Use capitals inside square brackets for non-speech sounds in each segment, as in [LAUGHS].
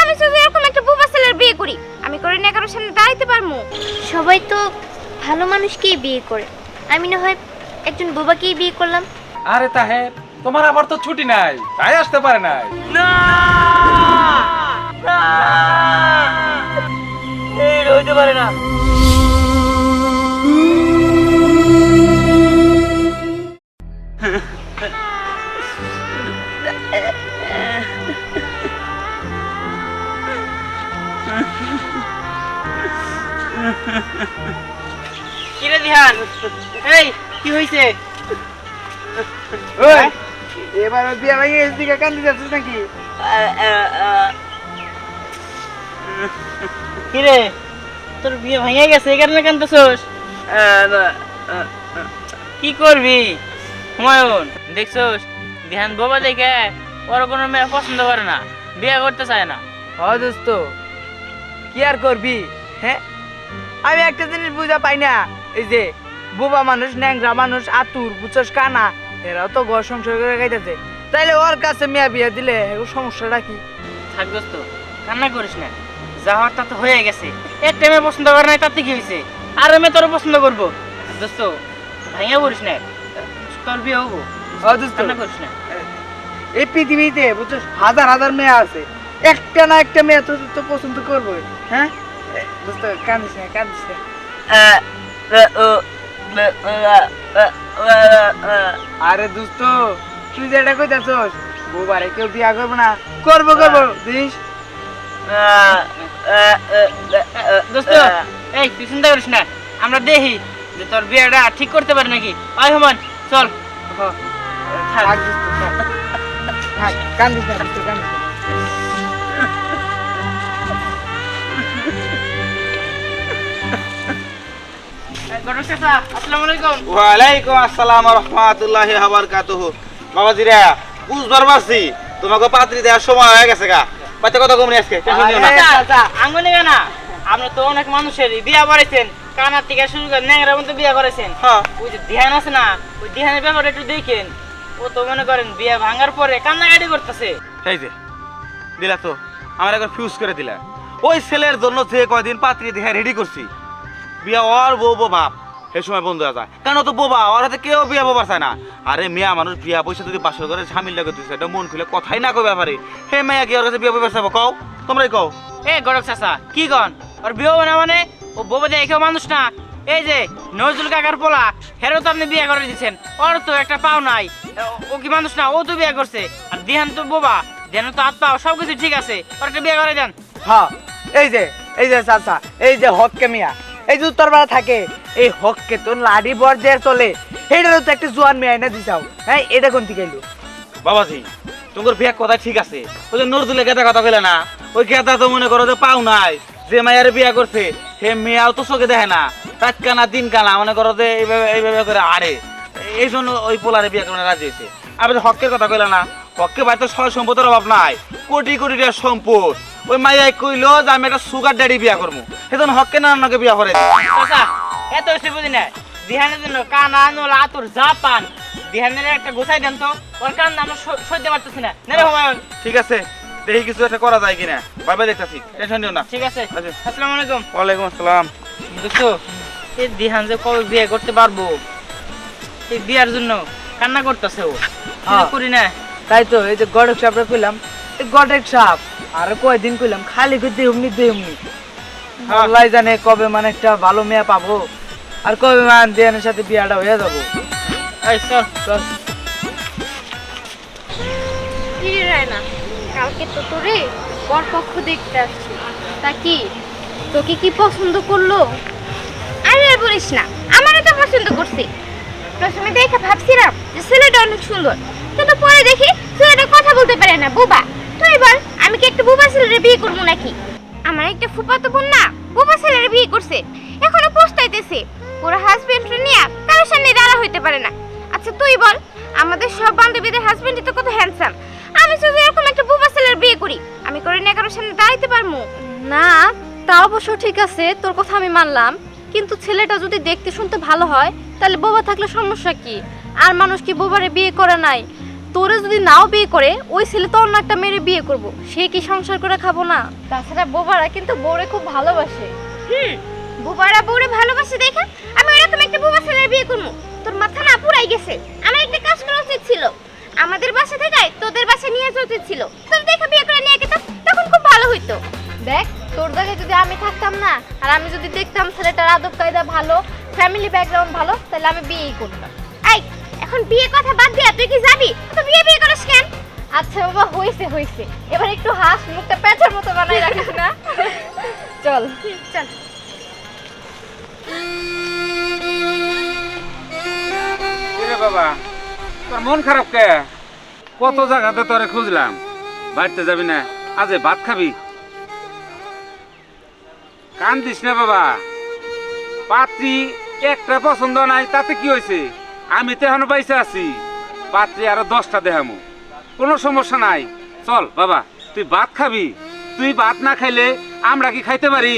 আমি যদি এরকম একটা বুবা ছেলের বিয়ে করি। আমি করে না কারোর সামনে দাঁড়াইতে পারব। সবাই তো ভালো মানুষকেই বিয়ে করে। আমি না হয় একজন বোবাকেই বিয়ে করলাম। আরে তাহের তোমার আবার তো ছুটি নাই। তাই আসতে পারে নাই। হইতে পারে না। [LAUGHS] কিরে দিহান এই কি হইছে? ওই এবার বিয়া ভাই এস দিকে কান্দি যাচ্ছিস নাকি? কিরে তোর বিয়ে ভেঙে গেছে এই কারণে কান্দছস কি করবি? হুমায়ুন দেখছস? ধ্যান বাবা দেখে ওর কোনো মেয়ে পছন্দ করে না বিয়ে করতে চায় না। হ দোস্ত কি আর করবি হ্যাঁ? আমি একটা জিনিস বুঝা পাই না এই যে বোবা মানুষ ন্যাংরা মানুষ আতুর বুঝছস কানা এরাও তো ঘর সংসার করে খাইতেছে। তাইলে ওর কাছে মেয়া বিয়া দিলে সমস্যাটা কি? থাক দোস্ত কান্না করিস না। যা হওয়ার তা তো হয়ে গেছে। একটা মেয়ে পছন্দ করে নাই তাতে কি হয়েছে? আর মেয়ে তোর পছন্দ করব। দোস্ত ভাইয়া করিস না। তোর বিয়ে হব। কান্না করিস না। এই পৃথিবীতে বুঝছস হাজার হাজার মেয়ে আছে। একটা না একটা মেয়ে তো তো পছন্দ করব হ্যাঁ? এ, দোস্ত কান্দিস না কান্দিস না। আরে দোস্ত তুই যেটা কইতাছস বউবারে কেউ বিয়া করব না। করব করব দিস। দোস্ত এই তুই চিন্তা করিস না আমরা দেখি যে তোর বিয়েটা ঠিক করতে পারে নাকি। আয় হুমান চল। থাক দোস্ত থাক। না না ওয়ালাইকুম আসসালাম রহমাতুল্লাহি বাবাজিরা বুঝবার পারছি তোমাকে পাত্রী দেওয়ার সময় হয়ে গেছে গা। পাতে কথা কমনি আজকে? না। আঙ্গুনি গানা আপনি তো অনেক মানুষের বিয়া করেছেন। কানার থেকে শুরু করে মধ্যে বিয়া করেছেন। হ্যাঁ। ওই যে ধ্যান আছে না ওই ধ্যানের ব্যাপারটা একটু দেখেন। ও তো মনে করেন বিয়া ভাঙার পরে কান্নাকাটি করতেছে। এই যে দিলা তো আমার একবার ফিউজ করে দিলা। ওই ছেলের জন্য যে কয়দিন পাত্রী দেখে রেডি করছি বিয়া ওর বউ বউ বাপ সেই সময় বন্ধু যায়। কেন তো বোবা ওর হাতে কেউ বিয়া বোবার চায় না। আরে মিয়া মানুষ বিয়া পয়সা যদি বাসর করে ঝামিল লাগে দিচ্ছে এটা মন খুলে কথাই না কই ব্যাপারে। হে মেয়া কি ওর কাছে বিয়া বোবার চাইব কও। তোমরাই কও। এ গরক চাচা কি গন ওর বিয়ে না মানে? ও বোবা দেখেও মানুষ না। এই যে নজরুল কাকার পোলা হেরো তো আপনি বিয়ে করে দিচ্ছেন ওর তো একটা পাও নাই। ও- কি মানুষ না ও তো বিয়ে করছে। আর দিহান তো বোবা দিহান তো হাত পাও সবকিছু ঠিক আছে। ওর একটা বিয়ে করে দেন। হ্যাঁ এই যে এই যে চাচা এই যে হককে মিয়া এই যে উত্তরপাড়া থাকে এই হককে তো লাডি বর্জের চলে এইটারও তো একটা জোয়ান মেয়ে এনে দিছাও। হ্যাঁ এটা কোন থেকে এলো? বাবাজি তোমার বিয়া কথা ঠিক আছে? ওই যে নজরুলের গেদা কথা কইলে না? ওই গেদা তো মনে করো যে পাও নাই। যে মায়ের বিয়া করছে সে মেয়াও তো চোখে দেখে না। রাত কানা দিন কানা মনে করো যে এইভাবে এইভাবে করে আড়ে। এই জন্য ওই পোলারে বিয়া করে রাজি হয়েছে। যে হকের কথা কইলা না হককে ভাই তো সয় সম্পদের অভাব নাই। কোটি কোটি টাকার সম্পদ। ওই মাইয়াই কইলো যে আমি একটা সুগার ড্যাডি বিয়া করব। সেজন্য হককে নানাকে বিয়া করে এত বেশি বুঝি না দিহানের জন্য কানা নোল আতুর যা পান। দিহানের একটা গোছাই দেন তো। ওর কান আমরা স- সইতে পারতেছি না। হুমায়ুন। ঠিক আছে। দেখি কিছু একটা করা যায় কিনা। ভাই ভাই দেখতেছি টেনশন নিও না। ঠিক আছে। আসসালামু আলাইকুম। ওয়ালাইকুম আসসালাম। দেখছ এই দিহান যে কবে বিয়ে করতে পারব? এই বিয়ার জন্য কান্না করতেছে ও। হ্যাঁ। করি না। তাই তো এই যে গডক সাপটা কইলাম এই গডক সাপ। আর কয়দিন কইলাম খালি কই দেহমনি দেহমনি আল্লাহ জানে কবে মানে একটা ভালো মেয়ে পাবো। আর কবে মান দেয়ানের সাথে বিয়াটা হয়ে যাব। এই চল। চল। কালকে তো তোরে বর পক্ষ দেখতে আসছি। তা কি, তোকে কি পছন্দ করল? আরে আর বলিস না, আমারও তো পছন্দ করছে। প্রথমে দেখে ভাবছিলাম যে ছেলেটা অনেক সুন্দর, কিন্তু পরে দেখি ছেলেটা কথা বলতে পারে না, বুবা। তুই বল আমি কি একটা বুবা ছেলের বিয়ে করব নাকি? আমার একটা ফুপাতো বোন না, বুবা ছেলের বিয়ে করছে, এখনও পস্তাইতেছে। ওরা হাজবেন্ড নিয়ে কারোর সামনে দাঁড়া হইতে পারে না। আচ্ছা তুই বল, আমাদের সব বান্ধবীদের হাজবেন্ডই তো কত হ্যান্ডসাম আমি শুধু এরকম সামনে দাঁড়াইতে পারব না তা অবশ্য ঠিক আছে তোর কথা আমি মানলাম। কিন্তু ছেলেটা যদি দেখতে শুনতে ভালো হয় তাহলে বোবা থাকলে সমস্যা কি? আর মানুষ কি বোবারে বিয়ে করে নাই? তোরে যদি নাও বিয়ে করে ওই ছেলে তো অন্য একটা মেরে বিয়ে করব। সে কি সংসার করে খাব না? তাছাড়া বোবারা কিন্তু বউরে খুব ভালোবাসে। হুম। বোবারা বউরে ভালোবাসে দেখা আমি এরকম একটা বুবা ছেলের বিয়ে করব তোর মাথা না পুরাই গেছে। আমার একটা কাজ করা উচিত ছিল। আমাদের বাসা থেকে তোদের বাসা নিয়ে যাওয়া উচিত ছিল। থাকতাম না। আর আমি যদি দেখতাম ছেলেটার আদব কায়দা ভালো ফ্যামিলি ব্যাকগ্রাউন্ড ভালো, তাহলে আমি বিয়েই করতাম। এই, এখন বিয়ে কথা বাদ দিয়া তুই কি যাবি? তো বিয়ে বিয়ে করিস কেন? আচ্ছা বাবা হয়েছে হয়েছে এবার একটু হাস, মুখটা প্যাঁচার মতো বানাই রাখিস না। চল। চল। বাবা, তোর মন খারাপ কে? কত জায়গাতে তোরে খুঁজলাম। বাড়িতে যাবি না, আজ ভাত খাবি? কান্দিস না বাবা। পাত্রী একটা পছন্দ নাই, তাতে কি হয়েছে? আমি তো এখনও বাইসে আছি। পাত্রী আরও দশটা দেখামু। কোনো সমস্যা নাই। চল বাবা, তুই ভাত খাবি? তুই ভাত না খাইলে আমরা কি খাইতে পারি?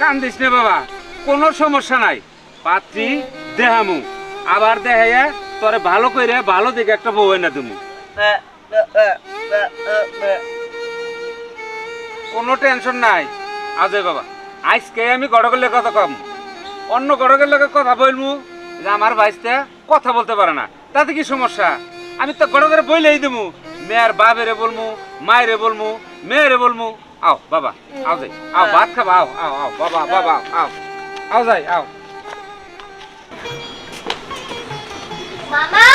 কান্দিস না বাবা, কোনো সমস্যা নাই। পাত্রী দেহামু আবার দেখাইয়া তোরে ভালো কইরে ভালো দিকে একটা বউ এনে দিমু। কোনো টেনশন নাই। আজয় বাবা, আজকে আমি গড়গের কথা কম। অন্য গড়কের লোকের কথা বলব যে আমার ভাইসটা কথা বলতে পারে না। তাতে কি সমস্যা? আমি তো গড়গের বইলেই দেবো মেয়ের বাবেরে বলমু, মায়েরে বলমু, মেয়েরে বলমু। আও, বাবা, আও যাই। আও, ভাত খাবা, আও আও আও, বাবা বাবা আও। আও যাই, আও। মামা,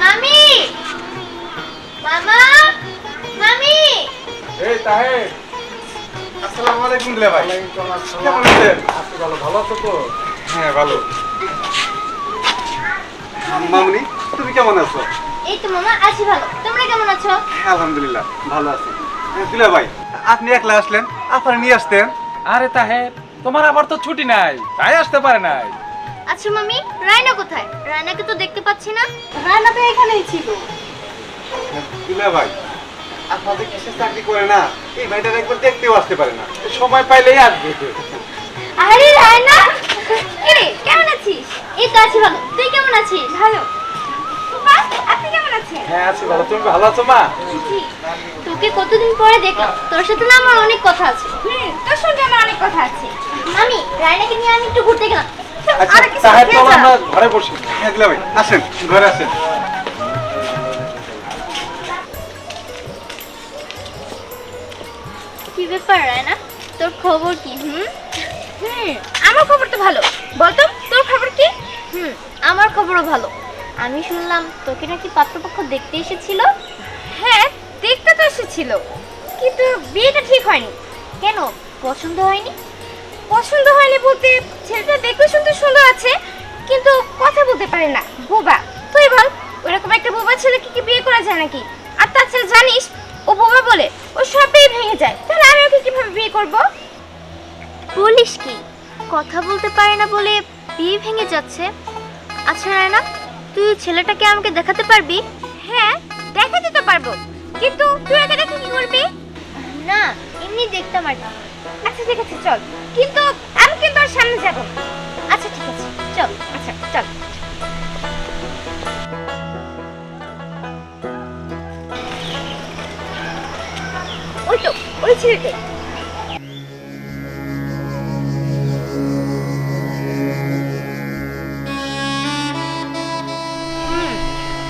মামি! মামা মামি। এই তাহে আসসালামু আলাইকুম দিলে ভাই। কেমন আছেন? আছি ভালো ভালো আছো তো? হ্যাঁ ভালো। মামনি তুমি কেমন আছো? এই তো মামা আছি ভালো। তোমরা কেমন আছো? আলহামদুলিল্লাহ ভালো আছি। দিলা ভাই আপনি একলা আসলেন আপনারা নিয়ে আসতেন। আরে তাহে তোমার আবার তো ছুটি নাই তাই আসতে পারে নাই। আচ্ছা মামি রায়না কোথায়? রায়নাকে তো দেখতে পাচ্ছি না। রায়না তো এখানেই ছিল। দিলা ভাই? আপনাদের কিসের চাকরি করে না? এই ভাইটার একবার দেখতেও আসতে পারে না। সময় পাইলেই আসবে। আরে রায়না কিরে কেমন আছিস? এই তো আছি ভালো। তুই কেমন আছিস? ভালো। আপনি কেমন আছেন? হ্যাঁ আছি ভালো। তুমি ভালো আছো মা? তোকে কতদিন পরে দেখলাম। তোর সাথে না আমার অনেক কথা আছে। হুম তোর সঙ্গে আমার অনেক কথা আছে। মামি রায়নাকে নিয়ে আমি একটু ঘুরতে গেলাম। আচ্ছা তাহলে। আমরা ঘরে বসি। হ্যাঁ আসেন ঘরে আসেন। ব্যাপার রায়না তোর খবর কি, হুম? হুম, আমার খবর তো ভালো। বলতো, তোর খবর কি? হুম, আমার খবরও ভালো। আমি শুনলাম তোকে নাকি পাত্রপক্ষ দেখতে এসেছিল? হ্যাঁ দেখতে তো এসেছিল। কিন্তু বিয়েটা ঠিক হয়নি। কেন, পছন্দ হয়নি? পছন্দ হয়নি বলতে ছেলেটা দেখতে শুনতে সুন্দর আছে, কিন্তু কথা বলতে পারে না। বোবা। তুই বল, ওরকম একটা বোবা ছেলেকে কি বিয়ে করা যায় নাকি? আর তাছাড়া জানিস, ও বোবা বলে ও সবই ভেঙে যায়। তাহলে আমি ওকে কীভাবে বিয়ে করব? বলিস কি? কথা বলতে পারে না বলে বিয়ে ভেঙে যাচ্ছে। আচ্ছা রায়না তুই ছেলেটাকে আমাকে দেখাতে পারবি? হ্যাঁ দেখাতে তো পারব। কিন্তু তুই আগে দেখে কি করবি? না এমনি দেখতাম আর কি। আচ্ছা ঠিক আছে চল। কিন্তু আমি কিন্তু ওর সামনে যাব আচ্ছা ঠিক আছে চল। আচ্ছা চল। ওই ওই ছেলেটাই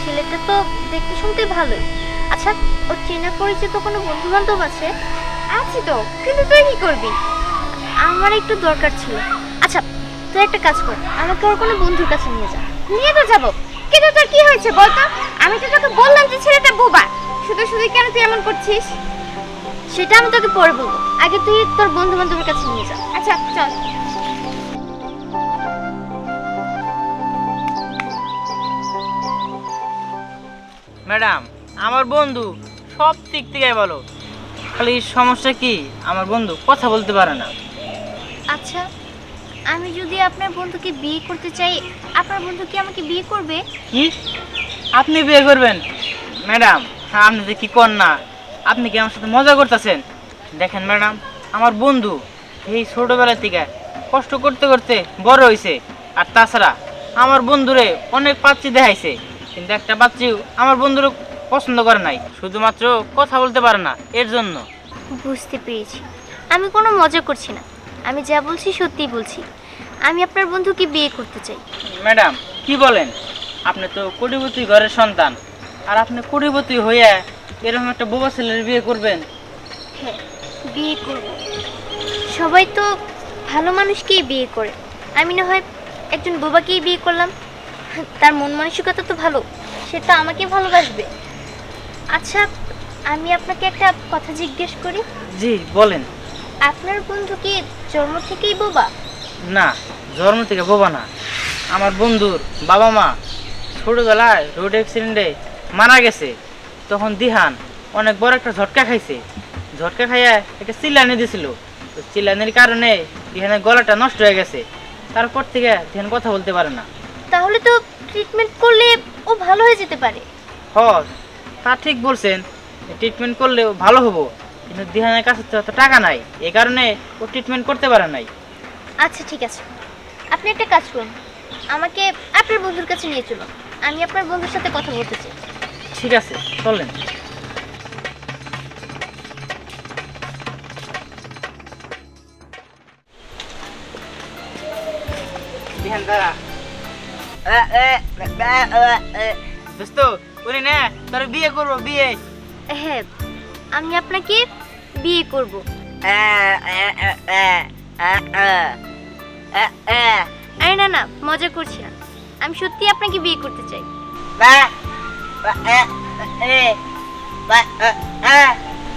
ছেলেটা তো দেখতে শুনতে ভালোই। আচ্ছা ওর চেনা পরিচিত কোনো বন্ধু বান্ধব আছে? আছি তো, কিন্তু তুই কি করবি? আমার একটু দরকার ছিল। আচ্ছা তুই একটা কাজ কর, আমাকে ওর কোনো বন্ধুর কাছে নিয়ে যা। নিয়ে তো যাব। কিন্তু তোর কি হয়েছে বলতো? আমি তো তোকে বললাম যে ছেলেটা বোবা। শুধু শুধু কেন তুই এমন করছিস? সেটা আমি তোকে পরে বলব। আগে তুই তোর বন্ধু বান্ধবের কাছে নিয়ে যা। আচ্ছা চল। ম্যাডাম আমার বন্ধু সব দিক থেকে বলো খালি সমস্যা কি? আমার বন্ধু কথা বলতে পারে না। আচ্ছা আমি যদি আপনার বন্ধুকে বিয়ে করতে চাই আপনার বন্ধু কি আমাকে বিয়ে করবে? কি? আপনি বিয়ে করবেন? ম্যাডাম আপনি যে কি কর না আপনি কি আমার সাথে মজা করতেছেন? দেখেন ম্যাডাম আমার বন্ধু এই ছোটবেলা থেকে কষ্ট করতে করতে বড় হয়েছে আর তাছাড়া আমার বন্ধুরে অনেক পাচ্ছি দেখাইছে। কিন্তু একটা পাত্রীও আমার বন্ধুরে পছন্দ করে নাই। শুধুমাত্র কথা বলতে পারে না এর জন্য। বুঝতে পেরেছি। আমি কোনো মজা করছি না। আমি যা বলছি সত্যিই বলছি। আমি আপনার বন্ধুকে বিয়ে করতে চাই। ম্যাডাম কি বলেন? আপনি তো কোটিপতি ঘরের সন্তান। আর আপনি কোটিপতি হয়ে এরকম একটা বোবা ছেলের বিয়ে করবেন? হ্যাঁ বিয়ে করব। সবাই তো ভালো মানুষকেই বিয়ে করে। আমি না হয় একজন বোবাকেই বিয়ে করলাম। তার মন মানসিকতা তো ভালো সে তো আমাকে ভালোবাসবে। আচ্ছা আমি আপনাকে একটা কথা জিজ্ঞেস করি। জি বলেন। আপনার বন্ধু কি জন্ম থেকেই বোবা? না জন্ম থেকে বোবা না। আমার বন্ধুর বাবা মা ছোটবেলায় রোড অ্যাক্সিডেন্টে মারা গেছে। তখন দিহান অনেক বড় একটা ঝটকা খাইছে। ঝটকা খাইয়া একটা চিল্লানি দিছিল। তো চিল্লানির কারণে দিহানের গলাটা নষ্ট হয়ে গেছে। তারপর থেকে দিহান কথা বলতে পারে না। তাহলে তো ট্রিটমেন্ট করলে ও ভালো হয়ে যেতে পারে। হ তা ঠিক বলছেন। ট্রিটমেন্ট করলেও ভালো হব। কিন্তু দিহানের কাছে তো অত টাকা নাই। এই কারণে ও ট্রিটমেন্ট করতে পারে নাই। আচ্ছা ঠিক আছে। আপনি একটা কাজ করুন। আমাকে আপনার বন্ধুর কাছে নিয়ে চলুন। আমি আপনার বন্ধুর সাথে কথা বলতে চাই। ঠিক আছে চলেন দিহান দাঁড়া দোস্ত উনি না তোর বিয়ে করব বিয়ে হ্যাঁ আমি আপনাকে বিয়ে করব আরে না না মজা করছি না আমি সত্যি আপনাকে বিয়ে করতে চাই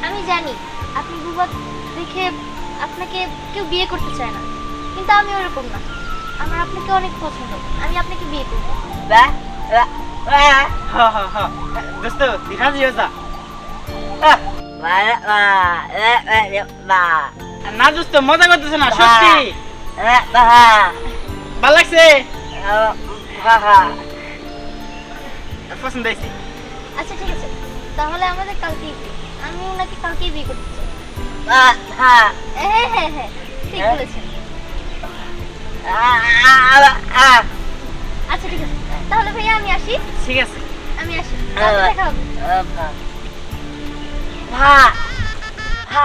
আমি জানি আপনি বুবা দেখে আপনাকে কেউ বিয়ে করতে চায় না কিন্তু আমি ওরকম না। আমার আপনাকে অনেক পছন্দ আমি আপনাকে বিয়ে করব। যা। না দোস্ত মজা করতেছে না সত্যি। ভালো লাগছে? পছন্দ হয়েছে আচ্ছা ঠিক আছে। তাহলে আমাদের কালকেই বিয়ে। আমি ওনাকে কালকেই বিয়ে করতে চাই। হ্যাঁ। হ্যাঁ হ্যাঁ ঠিক বলেছেন। আচ্ছা ঠিক আছে। তাহলে ভাইয়া আমি আসি। ঠিক আছে। আমি আসি। কালকে দেখা হবে। হ হ হ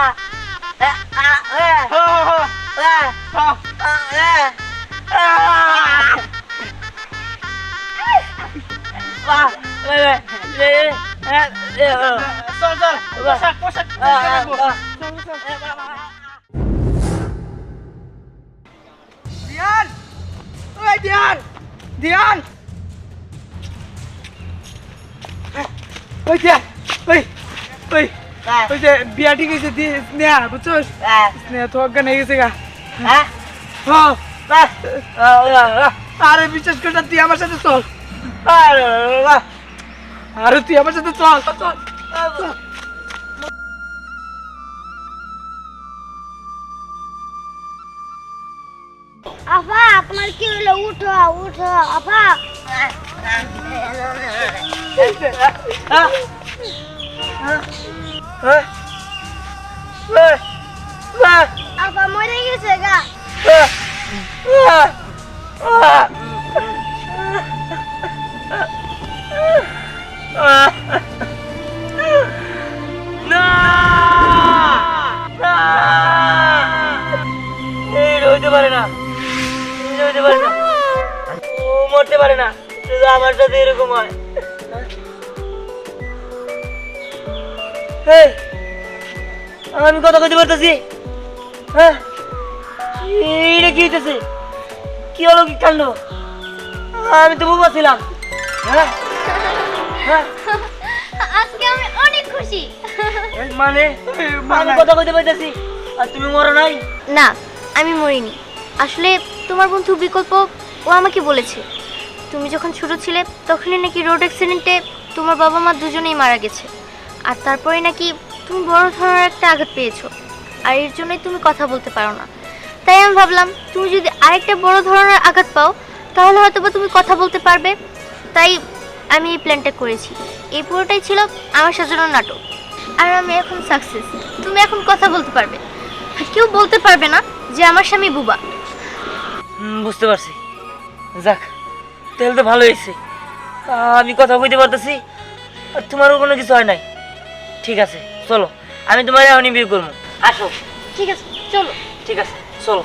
চল চল পোশাক পোশাক দিয়ান ওই দিয়ান দিয়ান ওই দিয়ান ওই ওই ওই যে বিয়া ঠিক হয়ে হ্যাঁ আরে বিশ্বাস কর তুই আমার সাথে চল আরে তুই আমার সাথে চল চল। আফা আপনার কি হলো আফা আফা মরে গেছে গা আমার সাথে এরকম হয়। আমি কথা কইতে পারতেছি? হ্যাঁ? এইটা কি হইতেছে? কি হলো কি কাণ্ড? আমি তো বুবা ছিলাম। হ্যাঁ? হ্যাঁ? আজকে আমি অনেক খুশি। মানে? আমি কথা কইতে পারতেছি। আর তুমি মরো নাই? না আমি মরিনি। আসলে তোমার বন্ধু বিকল্প ও আমাকে বলেছে। তুমি যখন ছোট ছিলে, তখনই নাকি রোড অ্যাক্সিডেন্টে তোমার বাবা মা দুজনেই মারা গেছে। আর তারপরে নাকি তুমি বড় ধরনের একটা আঘাত পেয়েছ। আর এর জন্যই তুমি কথা বলতে পারো না। তাই আমি ভাবলাম, তুমি যদি আরেকটা বড় ধরনের আঘাত পাও, তাহলে হয়তো বা তুমি কথা বলতে পারবে। তাই আমি এই প্ল্যানটা করেছি। এই পুরোটাই ছিল আমার সাজানো নাটক। আর আমি এখন সাকসেস তুমি এখন কথা বলতে পারবে। কেউ বলতে পারবে না যে আমার স্বামী বুবা। বুঝতে পারছি। যাক তাহলে তো ভালো হয়েছে। আমি কথা কইতে পারতেছি আর তোমারও কোনো কিছু হয় নাই। ঠিক আছে চলো আমি তোমার এখনই বিয়ে করব। আসো। ঠিক আছে চলো। ঠিক আছে চলো।